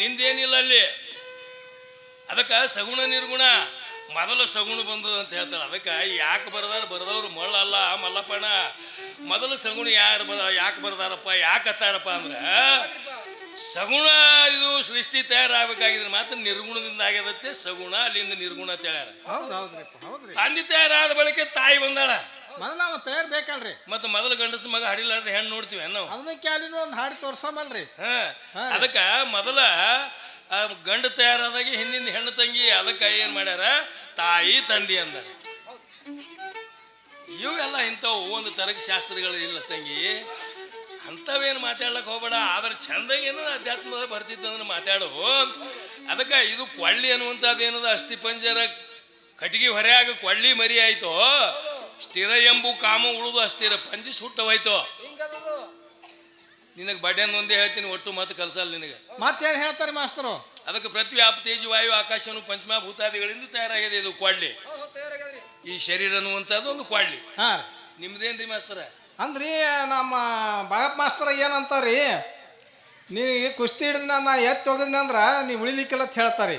ನಿಂದೇನಿಲ್ಲ ಅಲ್ಲಿ. ಅದಕ್ಕೆ ಸಗುಣ ನಿರ್ಗುಣ ಮೊದಲು ಸಗುಣ ಬಂದದ ಅಂತ ಹೇಳ್ತಾಳೆ. ಅದಕ್ಕೆ ಯಾಕೆ ಬರ್ದಾರ? ಬರ್ದವ್ರು ಮಳ್ಳಲ್ಲ ಮಲ್ಲಪ್ಪಣ ಮೊದಲು ಸಗುಣ ಯಾರು ಬರ ಯಾಕೆ ಬರ್ದಾರಪ್ಪ ಯಾಕೆ ಹತ್ತಾರಪ್ಪ ಅಂದ್ರೆ ಸಗುಣ ಇದು ಸೃಷ್ಟಿ ತಯಾರಾಗಬೇಕಾಗಿದ್ರೆ ಮಾತ್ರ ನಿರ್ಗುಣದಿಂದ ಆಗ್ಯದತ್ತೆ ಸಗುಣ ಅಲ್ಲಿಂದ ನಿರ್ಗುಣ ಅಂತ ಹೇಳ್ಯಾರ. ತಂದೆ ತಯಾರಾದ ಬಳಿಕ ತಾಯಿ ಬಂದಾಳ. ಮೊದಲ ನಾವು ತಯಾರು ಬೇಕಲ್ರಿ. ಮತ್ತೆ ಮೊದಲು ಗಂಡಸ ಮಗ ಹಡಿಲಾರ್ದ ಹೆಣ್ಣು ನೋಡ್ತೀವಿ ನಾವು ಅದನ್ನ ಕ್ಯಾಲಿನ ಒಂದು ಹಾಡಿ ತೋರ್ಸಮಲ್ರಿ. ಹಾ. ಅದಕ್ಕ ಮೊದಲ ಗಂಡ ಗಂಡು ತಯಾರಾದಾಗ ಹಿಂದಿನ ಹೆಣ್ಣು ತಂಗಿ ಅದಕ್ಕೆ ಏನು ಮಾಡ್ಯಾರ? ತಾಯಿ ತಂದಿ ಅಂದಾರ. ಇವೆಲ್ಲ ಇಂಥವು ಒಂದು ತರಕ ಶಾಸ್ತ್ರಗಳು ಇಲ್ಲ ತಂಗಿ. ಅಂಥವೇನು ಮಾತಾಡ್ಲಕ್ಕೆ ಹೋಗ್ಬೇಡ. ಆದ್ರೆ ಚಂದಗೇನು ಅಧ್ಯಾತ್ಮ ಬರ್ತಿತ್ತು ಅಂದ್ರೆ ಮಾತಾಡು. ಅದಕ್ಕೆ ಇದು ಕೊಳ್ಳಿ ಅನ್ನುವಂಥದ್ದು ಏನದ? ಅಸ್ಥಿ ಪಂಜರ ಕಟ್ಟಿಗೆ ಹೊರೆಯಾಗ ಕೊಳ್ಳಿ ಮರಿ ಆಯ್ತು. ಸ್ಥಿರ ಎಂಬು ಕಾಮ ಉಳಿದು ಅಸ್ಥಿರ. ಪಂಜಿ ಸುಟ್ಟವಾಯ್ತು? ನಿನಗೆ ಬಡ್ಡೆ ಒಂದೇ ಹೇಳ್ತೀನಿ ಒಟ್ಟು ಮಾತು ಕಲ್ಸಲ್ಲ ನಿನಗೆ. ಮತ್ತೇನು ಹೇಳ್ತಾರೆ ಮಾಸ್ತರು ಅದಕ್ಕೆ ಪ್ರತಿವ್ಯಾಪ ತೇಜು ವಾಯು ಆಕಾಶನು ಪಂಚಮಭೂತಾದಿಗಳಿಂದ ತಯಾರಾಗಿದೆ ಇದು ಕ್ವಾಡ್ಲಿ. ಈ ಶರೀರ ಅನ್ನುವಂಥದ್ದು ಒಂದು ಕ್ವಾಡ್ಲಿ. ನಿಮ್ದೇನ್ರಿ ಮಾಸ್ತರ ಅಂದ್ರಿ ನಮ್ಮ ಭಗತ್ ಮಾಸ್ತರ ಏನಂತಾರಿ ನೀ ಕುಸ್ತಿ ಹಿಡಿದ ನಾ ಎತ್ತಿ ಹೋಗಿದ್ನ ಅಂದ್ರ ನೀ ಉಳಿಲಿಕ್ಕಿಲ್ಲ ಅಂತ ಹೇಳ್ತಾರಿ.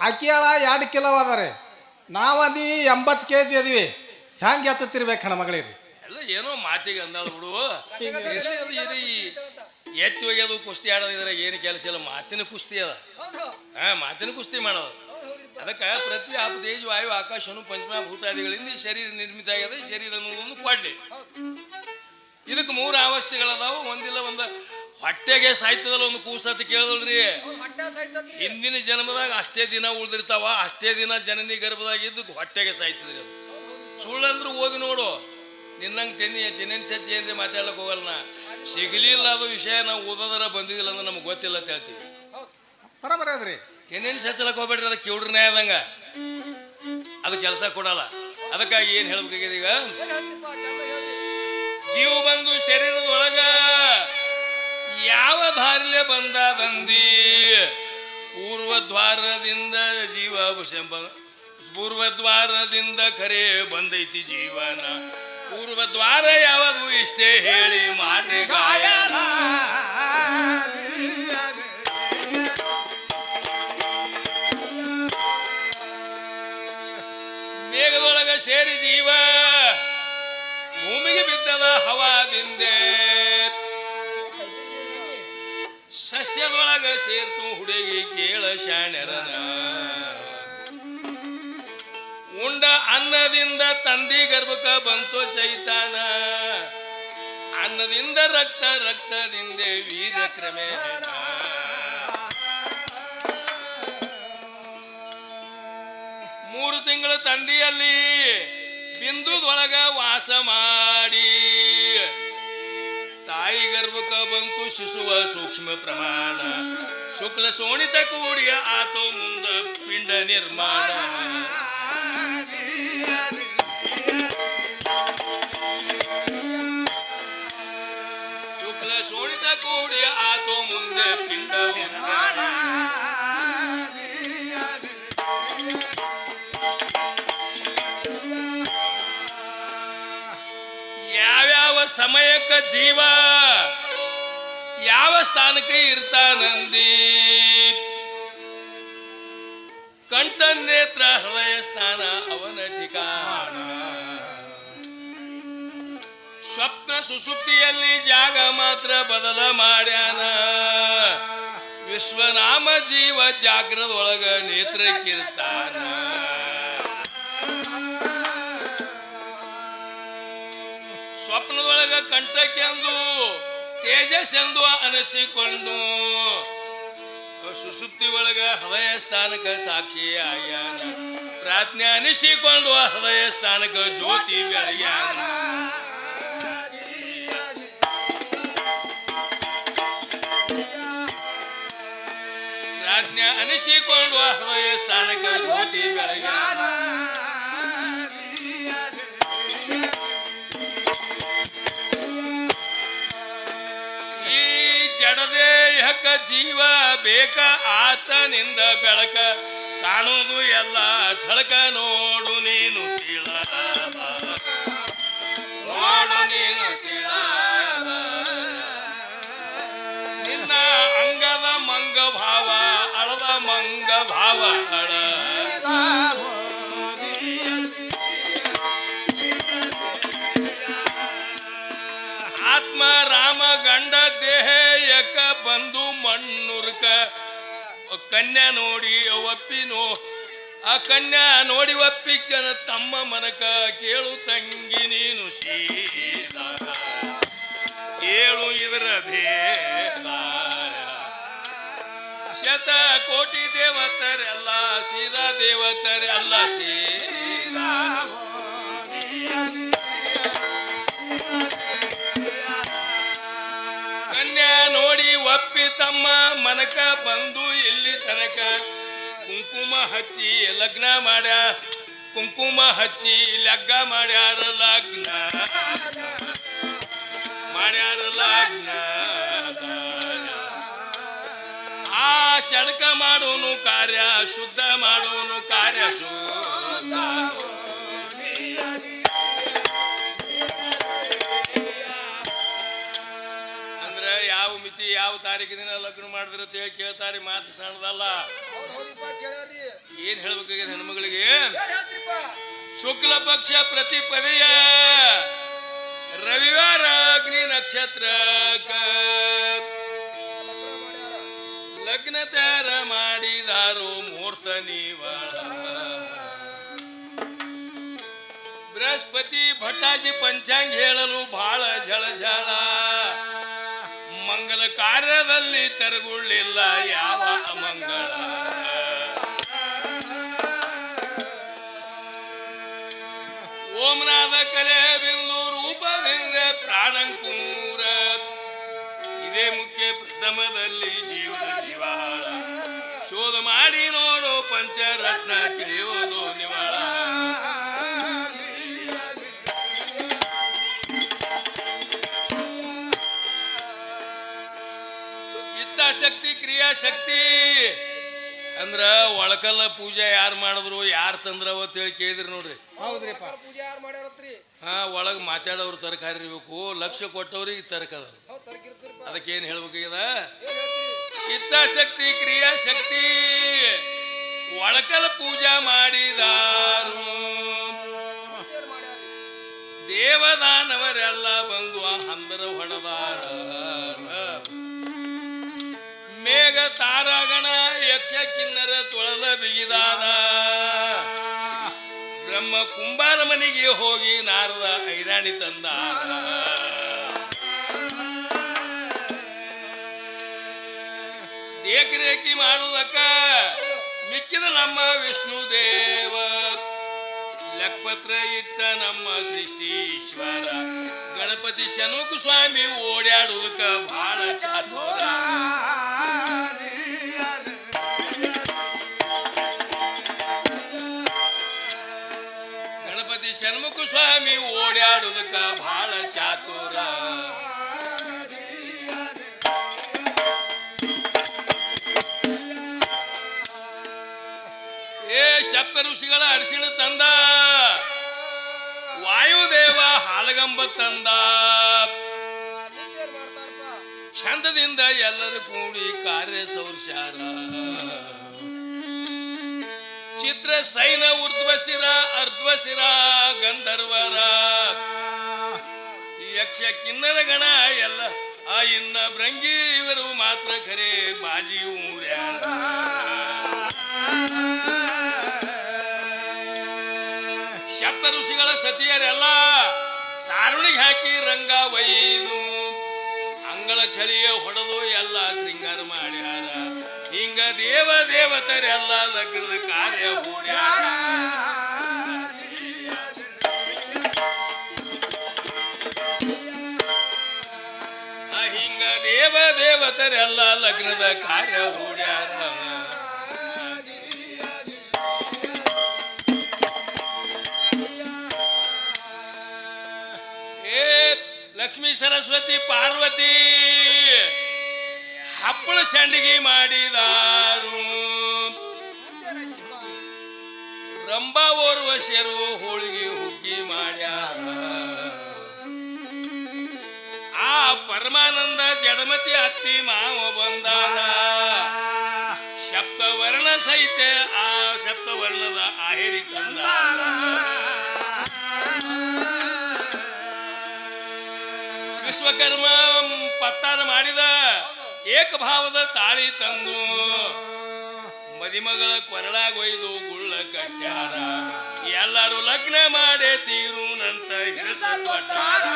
ಅಕ್ಕಿಯಾಳ ಎರಡು ಕಿಲೋ ಅದಾರಿ. ನಾವು ಅದೀವಿ ಎಂಬತ್ತು ಕೆ ಜಿ ಅದೀವಿ. ಹೆಂಗೆ ಎತ್ತತ್ತಿರ್ಬೇಕು ಹಣ ಮಗಳಿರಿ? ಎಲ್ಲ ಏನೋ ಮಾತಿಗೆ ಅಂದಾಳು ಬಿಡು. ಎತ್ತಿ ಒಯ್ಯೋದು ಕುಸ್ತಿ ಆಡೋದಿದ್ರೆ ಏನು ಕೆಲಸ ಇಲ್ಲ. ಮಾತಿನ ಕುಸ್ತಿ ಅದ. ಹಾ ಮಾತಿನ ಕುಸ್ತಿ ಮಾಡೋದು. ಅದಕ್ಕೆ ಪ್ರತಿ ಆಪ ತೇಜ್ ವಾಯು ಆಕಾಶನು ಪಂಚಮಭೂತಾದಿಗಳಿಂದ ಈ ಶರೀರ ನಿರ್ಮಿತ ಆಗ್ಯದ. ಈ ಶರೀರ ಅನ್ನೋದೊಂದು ಕೊಡ್ಲಿ ಇದಕ್ಕೆ ಮೂರು ಅವಸ್ಥೆಗಳದಾವು. ಒಂದಿಲ್ಲ ಒಂದು ಹೊಟ್ಟೆಗೆ ಸಾಯ್ತದಲ್ಲ ಒಂದು ಕೂಸತ್ ಕೇಳಿದಲ್ರಿ. ಹಿಂದಿನ ಜನ್ಮದಾಗ ಅಷ್ಟೇ ದಿನ ಉಳ್ದಿರ್ತಾವ. ಅಷ್ಟೇ ದಿನ ಜನನಿ ಗರ್ಭದಾಗ ಇದ್ದು ಹೊಟ್ಟೆಗೆ ಸಾಯ್ತದ್ರಿ ಅದು. ಸುಳ್ಳಂದ್ರೆ ಓದಿ ನೋಡು. ನಿನ್ನಂಗೆ ಟೆನ್ ಟೆನೆನ್ಸಿ ಹಚ್ಚಿ ಏನ್ರಿ ಮಾತಾಡ್ಲಕ್ಕೆ ಹೋಗಲ್ಲ ನಾ. ಸಿಗಲಿಲ್ಲ ಅದು ವಿಷಯ ನಾವು ಓದೋದರ ಬಂದಿದ್ದಿಲ್ಲ ಅಂದ್ರೆ ನಮ್ಗೆ ಗೊತ್ತಿಲ್ಲ ಅಂತ ಹೇಳ್ತೀವಿ. ಬರೋಬರಿ ಅದ್ರಿ ಟೆನೆನ್ಸಿ ಹಚ್ಚಲಕ್ಕೆ ಹೋಗ್ಬೇಡ್ರಿ ಅದಕ್ಕೆ ಕಿವ್ರನೇ ಆದಂಗ ಅದು ಕೆಲಸ ಕೊಡಲ್ಲ. ಅದಕ್ಕಾಗಿ ಏನು ಹೇಳ್ಬೇಕಾಗಿದೆ ಈಗ? ಜೀವ ಬಂದು ಶರೀರದೊಳಗ ಯಾವ ದಾರಿಲೆ ಬಂದದಂದಿ ಪೂರ್ವ ದ್ವಾರದಿಂದ ಜೀವ ಶಂಬ ಪೂರ್ವ ದ್ವಾರದಿಂದ ಖರೆ ಬಂದೈತಿ ಜೀವನ. ಪೂರ್ವ ಯಾವಾಗೂ ಇಷ್ಟೇ ಹೇಳಿ ಮಾಡಿ ಗಾಯನ. ಮೇಘದೊಳಗ ಸೇರಿ ಜೀವ, ಭೂಮಿಗೆ ಬಿದ್ದದ ಹವಾದಿಂದೆ. ಸಸ್ಯದೊಳಗ ಸೇರ್ತು ಹುಡುಗಿ ಕೇಳ ಶಾಣ್ಯರನ ಉಂಡ ಅನ್ನದಿಂದ ತಂದಿ ಗರ್ಭಕ ಬಂತು ಚೈತಾನ ಅನ್ನದಿಂದ ರಕ್ತ ರಕ್ತದಿಂದ ವೀರ ಕ್ರಮೇ ಮೂರು ತಿಂಗಳ ತಂದಿಯಲ್ಲಿ ಬಿಂದುದೊಳಗ ವಾಸ ಮಾಡಿ. ತಾಯಿ ಗರ್ಭಕ ಬಂತು ಶಿಶುವ ಸೂಕ್ಷ್ಮ ಪ್ರಮಾಣ. ಶುಕ್ಲ ಸೋಣಿತ ಕೂಡಿಯ ಆತೋ ಮುಂದ ಪಿಂಡ ನಿರ್ಮಾಣ. ಸಮಯಕ್ಕ ಜೀವ ಯಾವ ಸ್ಥಾನಕ್ಕೆ ಇರ್ತಾನಂದಿ? ಕಂಠ ನೇತ್ರ ಹೃದಯ ಸ್ಥಾನ ಅವನ ಠಿಕಾಣ. ಸ್ವಪ್ನ ಸುಸುಪ್ತಿಯಲ್ಲಿ ಜಾಗ ಮಾತ್ರ ಬದಲ ಮಾಡ್ಯಾನ. ವಿಶ್ವನಾಮ ಜೀವ ಜಾಗ್ರದೊಳಗ ನೇತ್ರಕ್ಕಿರ್ತಾನ. ಸ್ವಪ್ನದೊಳಗ ಕಂಠಕ್ಕೆಂದು ಎಂದು ಅನಿಸಿಕೊಂಡು ಸುಸುಪ್ತಿ ಒಳಗ ಹೃದಯ ಸ್ಥಾನಕ ಸಾಕ್ಷಿ ಆಗ್ಯಾನ ಪ್ರಾಜ್ಞೆ ಅನಿಸಿಕೊಂಡು ಹೃದಯ ಸ್ಥಾನಕ ಜ್ಯೋತಿ ಬೆಳಗ್ಯಾನ. ಪ್ರಾಜ್ಞೆ ಅನಿಸಿಕೊಂಡು ಹೃದಯ ಸ್ಥಾನಕ ಜೀವ ಬೇಕ, ಆತನಿಂದ ಬೆಳಕ. ಕಾಣುವುದು ಎಲ್ಲ ಥಳಕ, ನೋಡು ನೀನು ತಿಳ ನೋಡು ನೀನು ತಿಳ ನಿನ್ನ ಅಂಗದ ಮಂಗ ಭಾವ ಅಳದ ಮಂಗ ಭಾವ ಆತ್ಮ ಕನ್ಯಾ ನೋಡಿ ಒಪ್ಪಿನೋ. ಆ ಕನ್ಯಾ ನೋಡಿ ಒಪ್ಪಿಕನ ತಮ್ಮ ಮನಕ ಕೇಳು ತಂಗಿ ನೀನು ಶೀಲ ಕೇಳು ಇದರ ಭೇದ. ಶತ ಕೋಟಿ ದೇವತರೆಲ್ಲ, ಸೀದಾ ದೇವತರೆಲ್ಲ ಸೀದಾ. ಕನ್ಯಾ ಒಪ್ಪಿ ತಮ್ಮ ಮನಕ ಬಂದು ಇಲ್ಲಿ ತನಕ ಕುಂಕುಮ ಹಚ್ಚಿ ಲಗ್ನ ಮಾಡ್ಯ. ಕುಂಕುಮ ಹಚ್ಚಿ ಲಗ್ಗ ಮಾಡ್ಯಾರ ಲಗ್ನ. ಮಾಡ್ಯಾರ ಲಗ್ನ. ಆ ಶಣಕ ಮಾಡೋನು ಕಾರ್ಯ, ಶುದ್ಧ ಮಾಡೋನು ಕಾರ್ಯ. ಶುದ್ಧ ಮಿತಿ ಯಾವ ತಾರೀಕು ದಿನ ಲಗ್ನ ಮಾಡಿದ್ರೆ ಅಂತ ಹೇಳಿ ಕೇಳ್ತಾರೆ ಮಾತು ಸಣ್ಣದಲ್ಲ. ಏನ್ ಹೇಳ್ಬೇಕಾಗಿದೆ ಹೆಣ್ಮಗಳಿಗೆ? ಶುಕ್ಲ ಪಕ್ಷ ಪ್ರತಿಪದೆಯ ರವಿವಾರ ಅಗ್ನಿ ನಕ್ಷತ್ರ ಲಗ್ನ ತಯಾರ ಮಾಡಿದಾರು ಮುಹೂರ್ತ ನೀವ ಬೃಹಸ್ಪತಿ ಭಟ್ಟಾಜಿ ಪಂಚಾಂಗ ಹೇಳಲು ಬಹಳ ಝಳಝಳ. ಮಂಗಲ ಕಾರ್ಯದಲ್ಲಿ ತೆರವುಳ್ಳಿಲ್ಲ ಯಾವ ಅಮಂಗಳ ಓಂನಾದ ಕಲೆ ಬಿಂದು ರೂಪದಿಂದ ಪ್ರಾಣಂಕೂರ. ಇದೇ ಮುಖ್ಯ ಪ್ರಥಮದಲ್ಲಿ ಜೀವನ ಜೀವ ಶೋಧ ಮಾಡಿ ನೋಡು ಪಂಚರತ್ನ ತಿಳಿಯುವುದು ನಿವಾಳ. ಕ್ರಿಯಾಶಕ್ತಿ ಅಂದ್ರ ಒಳಕಲ್ಲ ಪೂಜೆ ಯಾರು ಮಾಡಿದ್ರು ಯಾರು ತಂದ್ರವ ಅಂತ ಹೇಳಿ ಕೇಳಿದ್ರಿ ನೋಡ್ರಿ. ಹೌದ್ರಿಪ್ಪ. ಕರ್ ಪೂಜೆ ಯಾರು ಮಾಡ್ಯಾರತ್ರಿ? ಹಾ ಒಳಗೆ ಮಾತಾಡೋರು ತರಕಾರಿ ಇರ್ಬೇಕು ಲಕ್ಷ ಕೊಟ್ಟವ್ರಿಗೆ ತರಕದ ಅದಕ್ಕೇನು ಹೇಳ್ಬೇಕಾಗ್ಯದ ಏನ್ ಶಕ್ತಿ ಇಚ್ಛಾಶಕ್ತಿ ಕ್ರಿಯಾಶಕ್ತಿ ಒಳಕಲ ಪೂಜಾ ಮಾಡಿದಾರು. ದೇವದಾನವರೆಲ್ಲ ಬಂದು ಆ ಹಂದರ ಹೊಡೆದಾರ ಮೇಘ ತಾರಾಗಣ, ಯಕ್ಷ ಕಿನ್ನರ ತೊಳೆದ ಬಿಗಿದಾರ. ಬ್ರಹ್ಮ ಕುಂಬಾರ ಮನೆಗೆ ಹೋಗಿ ನಾರದ ಐರಾಣಿ ತಂದ ದೇಖರೇಖಿ ಮಾಡುವುದಕ್ಕ ಮಿಕ್ಕಿದ ನಮ್ಮ ವಿಷ್ಣು ದೇವ. ಲೆಕ್ಕಪತ್ರ ಇಟ್ಟ ನಮ್ಮ ಸೃಷ್ಟೀಶ್ವರ ಗಣಪತಿ ಶನೂಕು ಸ್ವಾಮಿ ಓಡಾಡುವುದಕ್ಕ ಬಹಳ ಚಾತುರ ಷಣ್ಮುಖ ಸ್ವಾಮಿ ಓಡಾಡುವುದಕ್ಕ ಬಹಳ ಚಾತುರ. ಏ ಸಪ್ತ ಋಷಿಗಳ ಅರಿಶಿಣ ತಂದ. ವಾಯುದೇವ ಹಾಲಗಂಬ ತಂದ. ಚಂದದಿಂದ ಎಲ್ಲರೂ ಕೂಡಿ ಕಾರ್ಯ ಸೌರ್ಸ್ಯಾರ ಚಿತ್ರ ಸೈನ ಊರ್ಧ್ವಶಿರ ಅರ್ಧ್ವಶಿರ, ಗಂಧರ್ವರ. ಯಕ್ಷ ಕಿನ್ನರ ಗಣ, ಎಲ್ಲ ಆ ಇನ್ನ ಭ್ರಂಗಿ ಇವರು ಮಾತ್ರ ಖರೆ ಬಾಜಿ ಊರ ಸಪ್ತ ಋಷಿಗಳ ಸತಿಯರೆಲ್ಲ ಸಾರುಣಿಗೆ ಹಾಕಿ ರಂಗ ವೈನು ಅಂಗಳ ಚಳಿಯ ಹೊಡೆದು ಎಲ್ಲ ಶೃಂಗಾರ ಮಾಡ್ಯಾರ. ಹಿಂಗ ದೇವ ದೇವತರೆಲ್ಲ ಲಗ್ನದ ಕಾರ್ಯ ಹೂಡ್ಯಾರ ಹಿಂಗ ದೇವ ದೇವತರೆಲ್ಲ ಲಗ್ನದ ಕಾರ್ಯ ಹೂಡ್ಯಾರ ಲಕ್ಷ್ಮೀ ಸರಸ್ವತಿ ಪಾರ್ವತಿ. ಹಪ್ಪಳ ಸಂಡಿಗೆ ಮಾಡಿದಾರು. ರಂಬ ಓರ್ವ ಶೆರು ಹೋಳಿಗೆ ಹುಗ್ಗಿ ಮಾಡ್ಯಾರ. ಆ ಪರಮಾನಂದ ಜಡಮತಿ ಅತ್ತಿ ಮಾವ ಬಂದಾರ. ಶಪ್ತವರ್ಣ ಸಹಿತ ಆ ಸಪ್ತವರ್ಣದ ಆಹಿರಿ ತಂದಾರ ವಿಶ್ವಕರ್ಮ ಪತ್ತಾರ ಮಾಡಿದ. ಏಕಭಾವದ ತಾಳಿ ತಂದು ಮದಿಮಗಳ ಕೊರಳಾಗೊಯ್ದು ಗುಳ್ಳ ಕಟ್ಟ್ಯಾರ. ಎಲ್ಲರೂ ಲಗ್ನ ಮಾಡಿ ತೀರು ನಂತ ಕೊಟ್ಟಾರ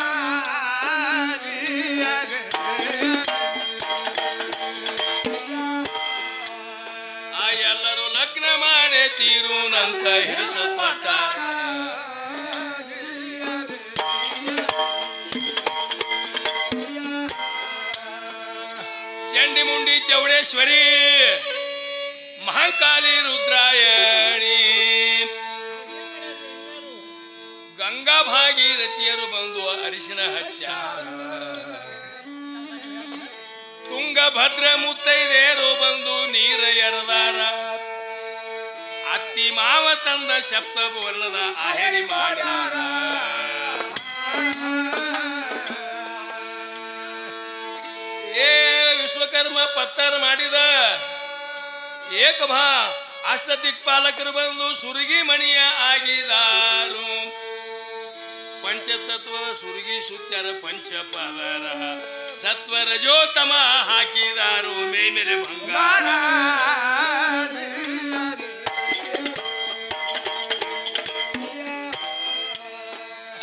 ಆ ಎಲ್ಲರೂ ಲಗ್ನ ಮಾಡಿ ತೀರುನಂತ ನಂತ ಕೊಟ್ಟಾರ ಚೌಡೇಶ್ವರಿ. ಮಹಾಕಾಲಿ ರುದ್ರಾಯಣಿ. ಗಂಗಾ ಭಾಗೀರಥಿಯರು ಬಂದು ಅರಿಶಿನ ಹಚ್ಚಾರ. ತುಂಗಭದ್ರ ಮುತ್ತೈದೆಯರು ಬಂದು ನೀರ ಎರದಾರ. ಅತ್ತಿ ಮಾವ ತಂದ ಶಬ್ದ ವರ್ಣದ ಆಹರಿ ಮಾಡ್ಯಾರ ಏ ವಿಶ್ವಕರ್ಮ ಪತ್ತಾರ ಮಾಡಿದ ಏಕಭಾ ಅಷ್ಟ ದಿಕ್ಪಾಲಕರು ಬಂದು ಸುರುಗಿ ಮಣಿಯ ಆಗಿದಾರು. ಪಂಚತತ್ವ ಸುರುಗಿ ಸುತ್ತರ ಪಂಚಪದರ ಸತ್ವ ರಜೋತಮ ಹಾಕಿದಾರು ಮೇ ಮೇಲೆ ಬಂಗಾರ.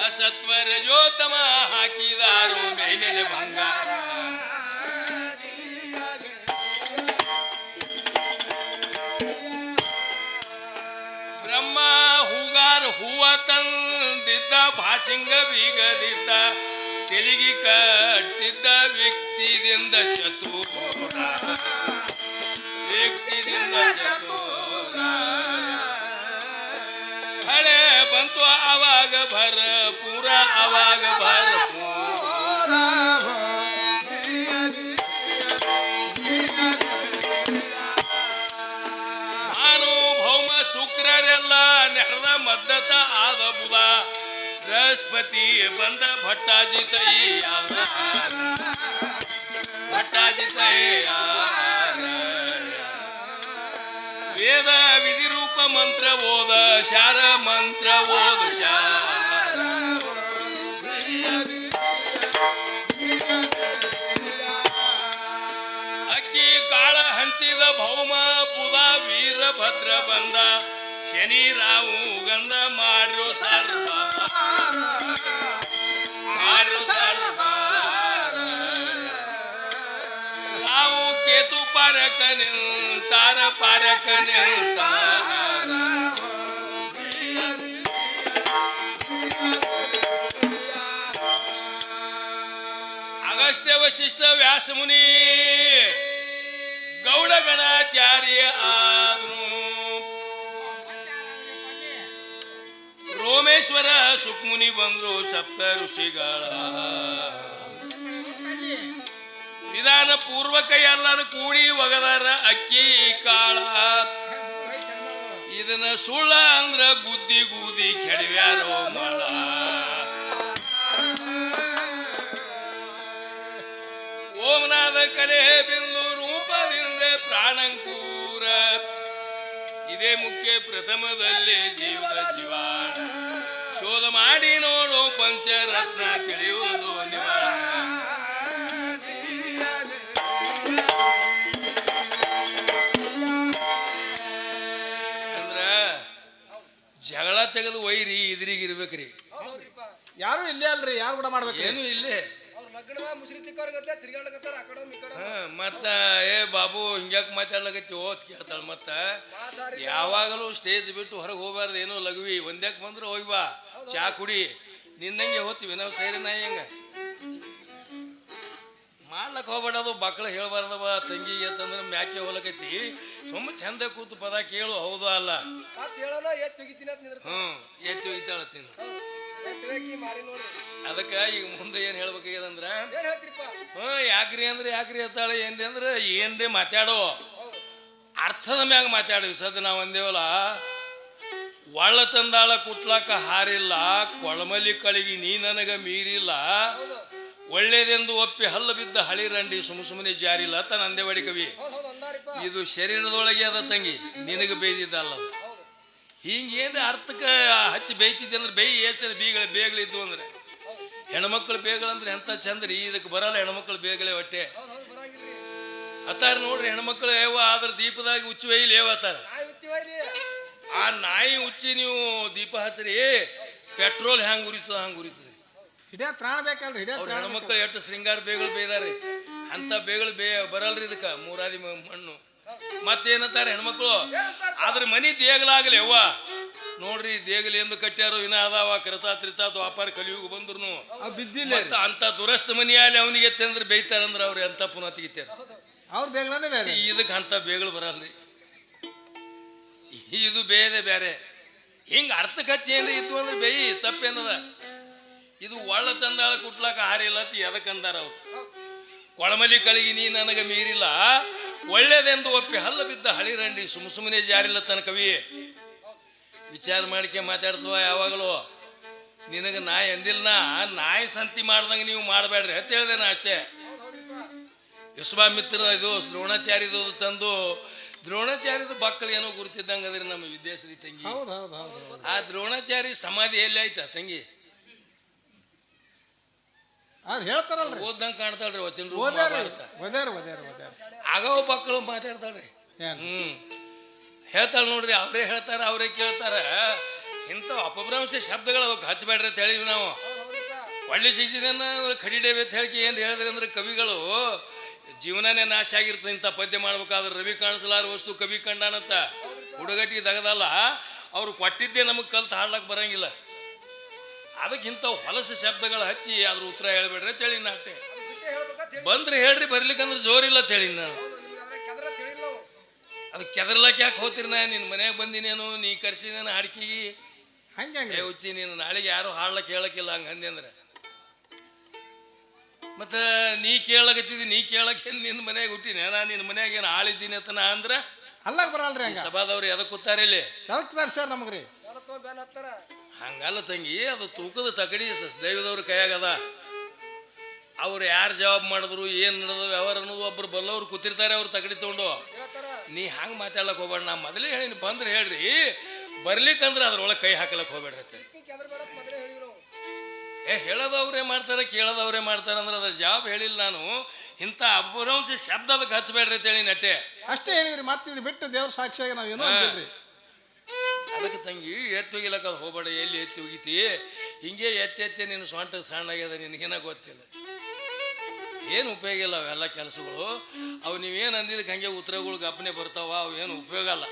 ಅಸತ್ವ ರಜೋತಮ ಹಾಕಿದಾರು ಮೇ ಮೇಲೆ ಬಂಗಾರ. ಭಾಷಿಂಗ ಬೀಗದಿದ್ದ ತೆಲಿಗಿ ಕಟ್ಟಿದ್ದ ವ್ಯಕ್ತಿದಿಂದ ಚತುರ. ವ್ಯಕ್ತಿದಿಂದ ಚತುರ. ಹಳೆ ಬಂತು ಅವಾಗ ಭರ ಪೂರ ಅವಾಗ ಬೃಹಸ್ಪತಿ ಬಂದ ಭಟ್ಟಾಜಿ ತೈಯಾರ ಭಟ್ಟಾಜಿ ತೈಯಾರ ವೇದ ವಿಧಿರೂಪ ಮಂತ್ರ ಓದ ಶಾರ ಮಂತ್ರ ಓದ ಶಾರ ಅಕ್ಕಿ ಕಾಳ ಹಂಚಿದ ಭೌಮ ಬುಧ ವೀರಭದ್ರ ಬಂದ ಶನಿ ರಾವು ಗಂಧ ಮಾಡ್ರು ಸರ್ವ ಮಾಡ್ರು ಸರ್ವ ನಾವು ಕೇತು ಪಾರಕ ನಿಂತಾರ ಪಾರಕ ನಿಂತಾರ ಅಗಸ್ತ್ಯ ವಶಿಷ್ಠ ವ್ಯಾಸಮುನಿ ಗೌಡ ಗಣಾಚಾರ್ಯ ಆದ್ರು ರೋಮೇಶ್ವರ ಸುಕ್ಮುನಿ ಬಂದ್ರು ಸಪ್ತ ಋಷಿಗಳ. ವಿಧಾನ ಪೂರ್ವಕ ಎಲ್ಲರೂ ಕೂಡಿ ಒಗದಾರ ಅಕ್ಕಿ ಕಾಳ. ಇದನ್ನ ಸುಳ್ಳ ಅಂದ್ರ ಬುದ್ಧಿ ಗೂದಿ ಕೆಡವ್ಯಾರೋ ಮಳ. ಓಂನಾದ ಕಲೆ ಬಿಂದು ರೂಪದಿಂದ ಪ್ರಾಣಂಕೂರ ಇದೇ ಮುಖ್ಯ ಪ್ರಥಮದಲ್ಲಿ ಜೀವದ ಜೀವಾಣ ಶೋಧ ಮಾಡಿ ನೋಡು ಪಂಚರತ್ನ ತಿಳಿಯುವುದು ನಿವಾರ ಅಂದ್ರ ಜಗಳ ತೆಗೆದು ಒಯ್ರಿ ಇದ್ರಿಗಿರ್ಬೇಕ್ರಿ. ಯಾರು ಇಲ್ಲೇ ಅಲ್ರಿ ಯಾರು ಕೂಡ ಮಾಡ್ಬೇಕು ಏನು ಇಲ್ಲೇ. ಲಗ್ನದ ಮುಸ್ರಿ ತಿಕ್ಕವ್ರ ತಿರ್ಗಾಡಕತ್ತಾರ ಆ ಕಡೆ ಈ ಕಡೆ. ಹ, ಮತ್ತ ಏ ಬಾಬು ಹಿಂಗ್ಯಾಕ್ ಮಾತಾಡ್ಲಕತ್ತಿ ಓದ್ ಕೇಳ್ತಾಳ ಮತ್ತ. ಮಾತಾಡಿ ಯಾವಾಗಲೂ ಸ್ಟೇಜ್ ಬಿಟ್ಟು ಹೊರಗೆ ಹೋಗ್ಬಾರ್ದು ಏನೋ ಲಘುವಿ ಒಂದ್ಯಾಕ್ ಬಂದ್ರೆ ಹೋಗಿ ಬಾ ಚಾ ಕುಡಿ. ನಿನ್ನಂಗೆ ಹೋಗ್ತೀವಿ ನಾವು ಸೈರಿ ನಾಯಿ ಹೆಂಗ? ಮಾಡ್ಲಕ್ ಹೋಗ್ಬೇಡದು ಬಕ್ಳ ಹೇಳ್ಬಾರ್ದವ ತಂಗಿ ಅಂತಂದ್ರೆ ಮ್ಯಾಕೆ ಹೋಲಕೈತಿ ಸುಮ್ಮ ಚಂದ ಕೂತು ಪದ ಕೇಳು ಹೌದು ಅಲ್ಲ? ಮತ್ ಹೇಳೋಣ ಎತ್ ತೆಗಿತೀನಿ ಅಂತ ನಿಂದ್ರ ಹ್ಞೂ ಎತ್ತಿ ಒಯ್ತಾಳ ತಿನ್ನು ಅದಕ್ಕೆ ಈಗ ಮುಂದೆ ಏನು ಹೇಳ್ಬೇಕಾಗ್ಯದಂದ್ರ ಹ ಯಾಕ್ರಿ ಅಂದ್ರೆ ಯಾಕ್ರಿ ಎತ್ತಾಳೆ ಏನ್ರಿ ಅಂದ್ರೆ ಏನ್ರಿ ಮಾತಾಡೋ? ಅರ್ಥದ ಮ್ಯಾಗ ಮಾತಾಡಿವಿ ಸದ್ ನಾವು ಅಂದೇವಲ್ಲ ಒಳ್ಳ ತಂದಾಳ ಕುಟ್ಲಾಕ ಹಾರಿಲ್ಲ ಕೊಳಮಲಿ ಕಳಿಗಿ ನೀ ನನಗ ಮೀರಿಲ್ಲ ಒಳ್ಳೇದೆಂದು ಒಪ್ಪಿ ಹಲ್ಲು ಬಿದ್ದ ಹಳಿ ರಂಡಿ ಸುಮ್ ಸುಮ್ಮನೆ ಜಾರಿಲ್ಲ ತನ್ನ ಅಂದೇವಾಡಿ ಕವಿ. ಇದು ಶರೀರದೊಳಗೆ ಅದ ತಂಗಿ ನಿನಗೆ. ಹೌದು ಹಿಂಗೇನು ಅರ್ಥಕ್ಕೆ ಹಚ್ಚಿ ಬೇಯ್ತಿದ್ದೆ ಅಂದ್ರೆ ಬೇಯಿ ಏಸರು ಬೀಗಳ ಬೇಗಳಿದ್ವು ಅಂದ್ರೆ. ಹೆಣ್ಮಕ್ಳು ಬೇಗಳಂದ್ರೆ ಎಂಥ ಚಂದ್ರಿ? ಇದಕ್ಕೆ ಬರಲ್ಲ ಹೆಣ್ಮಕ್ಳು ಬೇಗಳೆ ಹೊಟ್ಟೆ. ಅತ್ತಾರ ನೋಡ್ರಿ ಹೆಣ್ಮಕ್ಳು ಯಾವ ಆದ್ರ ದೀಪದಾಗ ಹುಚ್ಚು ಒಯ್ಲಿ ನಾಯಿ ಆ ನಾಯಿ ಹುಚ್ಚಿ ನೀವು ದೀಪ ಹಚ್ಚ್ರಿ ಪೆಟ್ರೋಲ್ ಹೆಂಗ್ ಉರಿತದ ಹಂಗೆ ಉರಿತದ್ರಿ. ಹಿಡಿಯ ತ್ರಾಣ ಬೇಕಲ್ರಿ ಹಿಡಿಯ ಅವ್ರ ಹೆಣ್ಮಕ್ಳು ಎಷ್ಟು ಶೃಂಗಾರ ಬೇಗಳು ಬೇಯ್ದಾರಿ ಅಂತ ಬೇಗಳು ಬೇ ಬರಲ್ರಿ ಇದಕ್ಕ ಮೂರಾದಿ ಮಣ್ಣು. ಮತ್ತೇನಂತಾರೆ ಹೆಣ್ಮಕ್ಳು? ಆದ್ರೆ ಅದ್ರ ಮನಿ ದೇಗಲಾಗಲಿ ಅವ್ವ. ನೋಡ್ರಿ ದೇಗಲಿ ಎಂದು ಕಟ್ಟ್ಯಾರು ಇನ್ನ ಅದಾವ ಕ್ರತಾ ತ್ರಿತಾ ವ್ಯಾಪಾರ ಕಲಿಯುಗ ಬಂದ್ರು ಮತ್ತ ಅಂತ ದುರಸ್ತ ಮನಿಯಲ್ಲಿ ಅವನಿಗೆ ತಂದ್ರೆ ಬೈತಾರಂದ್ರ ಅವ್ರು ಎಂತ ಪುನಃ ತೆಗಿತಾರ ಇದಕ್ಕೆ ಅಂತ ಬೇಗಳು ಬರಲ್ರಿ. ಇದು ಬೇರೆ ಬೇರೆ. ಹಿಂಗ ಅರ್ಥ ಕಚ್ಚಿ ಏನ್ರಿ ಇತ್ತು ಅಂದ್ರೆ ಬೇಯಿ ತಪ್ಪೇನದ? ಇದು ಒಳ್ಳ ತಂದಾಳ ಕುಟ್ಲಾಕ ಹಾರಿಲ್ಲ ಅಂತ ಎದಕ್ ಅಂದಾರ ಅವ್ರು? ಕೊಳಮಲಿ ಕಳಗಿ ನೀ ನನಗೆ ಮೀರಿಲ್ಲ. ಒಳ್ಳೇದೆಂದು ಒಪ್ಪಿ ಹಲ್ಲ ಬಿದ್ದ ಹಳಿರಂಡಿ ಸುಮ್ ಸುಮ್ಮನೆ ಜಾರಿಲ್ಲ ತನ್ನ ಕವಿ. ವಿಚಾರ ಮಾಡಿಕೆ ಮಾತಾಡ್ತವ ಯಾವಾಗಲೂ. ನಿನಗೆ ನಾಯಿ ಎಂದಿಲ್ಲ ನಾಯಿ ಸಂತಿ ಮಾಡ್ದಂಗೆ ನೀವು ಮಾಡಬೇಡ್ರಿ ಅಂತ ಹೇಳ್ದೆ ನಾ ಅಷ್ಟೇ. ಯಶ್ವಾ ಮಿತ್ರ ವಿಶ್ವಾಮಿತ್ರ ಇದು ದ್ರೋಣಾಚಾರ್ಯದು ತಂದು ದ್ರೋಣಾಚಾರ್ಯದ ಬಕ್ಕಳು ಏನೋ ಗುರುತಿದ್ದಂಗೆ ಅದ್ರಿ ನಮ್ಮ ವಿದ್ಯಾಶ್ರೀ ತಂಗಿ. ಆ ದ್ರೋಣಾಚಾರಿ ಸಮಾಧಿ ಎಲ್ಲಿ ಆಯ್ತಾ ತಂಗಿ? ಅವ್ರು ಹೇಳ್ತಾರಲ್ರಿ. ಓದ್ದಂಗೆ ಕಾಣ್ತಾಳ್ರಿ ವಚನ ರೂಪ ಓದ್ಯಾರ ಮಹಾಭಾರತ. ಓದ್ಯಾರ ಓದ್ಯಾರ ಓದ್ಯಾರ ಆಗವ ಮಕ್ಕಳು ಮಾತಾಡ್ತಾಳ್ರಿ. ಏನ್? ಹ್ಮ್. ಹೇಳ್ತಾಳೆ ನೋಡ್ರಿ ಅವರೇ ಹೇಳ್ತಾರ ಅವರೇ ಕೇಳ್ತಾರ. ಇಂಥ ಅಪಭ್ರಂಶ ಶಬ್ದಗಳು ಅವಕ್ಕೆ ಹಚ್ಚಬೇಡ್ರಿ ಅಂತ ಹೇಳಿದ್ವಿ ನಾವು. ಒಳ್ಳೆ ಶಿಕ್ಷಿದನ್ನ ಕಡಿಡೇವೆ ಅಂತ ಹೇಳಿ ಏನು ಹೇಳಿದ್ರಿ ಅಂದ್ರೆ ಕವಿಗಳು ಜೀವನನೇ ನಾಶ ಆಗಿರ್ತದೆ ಇಂಥ ಪದ್ಯ ಮಾಡ್ಬೇಕಾದ್ರೆ ರವಿ ಕಾಣಿಸಲಾರ ವಸ್ತು ಕವಿ ಕಂಡಾನಂತ. ಹುಡುಗಟ್ಟಿಗೆ ತಗದಲ್ಲ ಅವ್ರು ಕೊಟ್ಟಿದ್ದೇ ನಮಗೆ ಕಲ್ತು ಹಾಡ್ಲಕ್ಕೆ ಬರಂಗಿಲ್ಲ. ಅದಕ್ಕೆ ಇಂಥ ಹೊಲಸ ಶಬ್ದಗಳು ಹಚ್ಚಿ ಅದ್ರ ಉತ್ತರ ಹೇಳ್ಬೇಡ್ರಿ ಅಂತ ಹೇಳಿ ನಾಟೆ ಬಂದ್ರೆ ಹೇಳ್ರಿ ಬರ್ಲಿಕ್ಕಂದ್ರೆ ಜೋರಿಲ್ಲ ಅಂತ ಹೇಳಿ ನಾನು ಅದು ಕೆದರ್ಲಕ್ಕೆ ಯಾಕೆ ಹೋಗ್ತೀರಿ ನಾ ನಿನ್ನ ಮನೆಗೆ ಬಂದಿನೇನು ನೀ ಕರ್ಸಿದೇನು ಹಾಡ್ಕಿಗಿ? ಹಂಗೆ ಉಚ್ಚಿ ನೀನು ನಾಳೆಗೆ ಯಾರು ಹಾಡ್ಲಕ್ಕೆ ಹೇಳಕ್ಕಿಲ್ಲ ಹಂಗೆ ಹಂಗೆ ಅಂದ್ರೆ. ಮತ್ತು ನೀ ಕೇಳಕತ್ತಿದ್ದಿ ನೀ ಕೇಳಕ್ಕೆ ನಿನ್ನ ಮನೆಗೆ ಹುಟ್ಟಿನಿ? ನಾ ನಿನ್ನ ಮನ್ಯಾಗ ಏನು ಆಳಿದ್ದೀನಿ ಅಂತ ನಾ ಅಂದ್ರೆ? ಅಲ್ಲಾಗ ಬರಲ್ರಿ ಸಭಾದವ್ರಿ ಹಂಗ. ಸಭಾದವ್ರು ಎದಕ್ಕೆ ಕೂತಾರೆ ಇಲ್ಲಿ ಯಾವತ್ತು ಸರ್ ನಮಗ್ರಿ? ರೀ ಹಂಗಲ್ಲ ತಂಗಿ, ಅದು ತೂಕದ ತಕಡಿ ದೈವದವ್ರ ಕೈಯಾಗದ ಅವ್ರು ಯಾರು ಜವಾಬ್ ಮಾಡಿದ್ರು, ಏನು ನಡೆದು ವ್ಯವಹಾರ ಅನ್ನೋದು ಒಬ್ರು ಬಲ್ಲವ್ರು ಕೂತಿರ್ತಾರೆ ಅವ್ರು ತಗಡಿ ತಗೊಂಡು. ನೀ ಹಂಗೆ ಮಾತಾಡ್ಲಕ್ಕೆ ಹೋಗ್ಬೇಡ, ನಾ ಮೊದಲೇ ಹೇಳಿನಿ, ಬಂದ್ರೆ ಹೇಳ್ರಿ. ಬರ್ಲಿಕ್ಕಂದ್ರೆ ಅದ್ರೊಳಗೆ ಕೈ ಹಾಕಲಕ್ಕೆ ಹೋಗ್ಬೇಡ್ರಿ ಅಂತ ಈ ಕೆದ್ರ ಬೇಡ ಅಂತ ಮೊದಲೇ ಹೇಳಿದ್ರು ಏ, ಹೇಳೋದವ್ರೇ ಮಾಡ್ತಾರೆ, ಕೇಳೋದವ್ರೇ ಮಾಡ್ತಾರೆ ಅಂದ್ರೆ ಅದ್ರ ಜಾಬ್ ಹೇಳಿಲ್ಲ ನಾನು. ಇಂಥ ಅಪಭ್ರಂಶ ಶಬ್ದ ಅದಕ್ಕೆ ಹಚ್ಚಬೇಡ್ರಿ ಅಂತೇಳಿ ನಟ್ಟೆ. ಅಷ್ಟೇ ಹೇಳಿದ್ರಿ ಮತ್ತೆ ಬಿಟ್ಟು ದೇವ್ರ ಸಾಕ್ಷಿಯಾಗಿ ನಾವು ಏನೋ ಅಂತಿಲ್ರಿ ಅದಕ್ಕೆ ತಂಗಿ ಎತ್ತಿ ಹೋಗಬೇಡ, ಎಲ್ಲಿ ಎತ್ತಿ ಒಗಿತಿ ಹಿಂಗೆ ಎತ್ತಿ ಎತ್ತಿ ನಿನ್ನ ಸೊಂಟ ಸಣ್ಣ ಆಗ್ಯದ ನಿನಗೇನ ಗೊತ್ತಿಲ್ಲ. ಏನು ಉಪಯೋಗ ಇಲ್ಲ ಅವೆಲ್ಲ ಕೆಲಸಗಳು. ಅವು ನೀವೇನು ಅಂದಿದ್ದಕ್ಕೆ ಹಂಗೆ ಉತ್ತರಗಳು ಗಪ್ಪನೆ ಬರ್ತಾವ, ಅವು ಏನು ಉಪಯೋಗ ಅಲ್ಲ